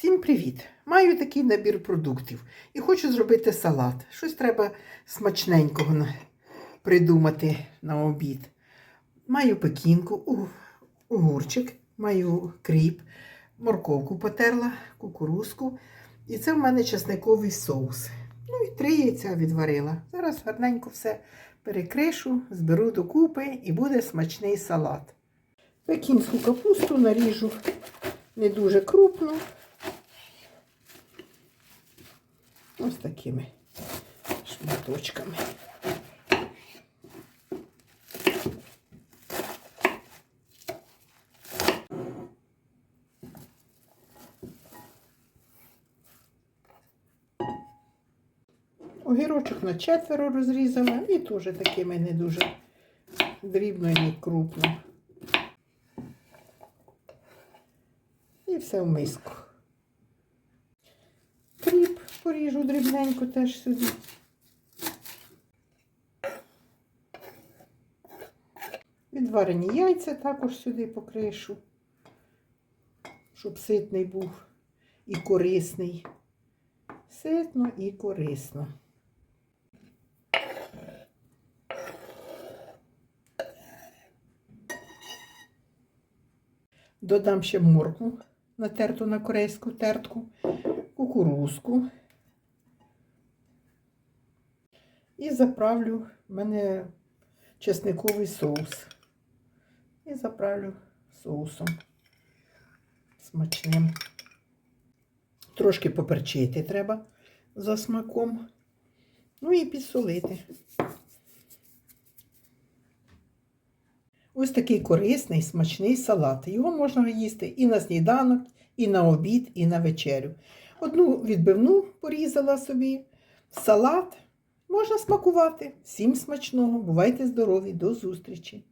Всім привіт! Маю такий набір продуктів і хочу зробити салат. Щось треба смачненького придумати на обід. Маю пекінку, огурчик, маю кріп, морковку потерла, кукурузку. І це в мене чесниковий соус. Ну і три яйця відварила. Зараз гарненько все перекришу, зберу докупи і буде смачний салат. Пекінську капусту наріжу не дуже крупно. Ось такими шматочками. Огірочок на четверо розрізала і теж такими не дуже дрібно і не крупно. І все в миску. Поріжу дрібненько теж сюди. Відварені яйця також сюди покришу, щоб ситний був і корисний. Ситно і корисно. Додам ще моркву, натерту на корейську тертку, кукурузку. І заправлю в мене чесниковий соус. І заправлю соусом смачним. Трошки поперчити треба за смаком. Ну і підсолити. Ось такий корисний, смачний салат. Його можна їсти і на сніданок, і на обід, і на вечерю. Одну відбивну порізала собі, салат можна смакувати. Всім смачного. Бувайте здорові, до зустрічі!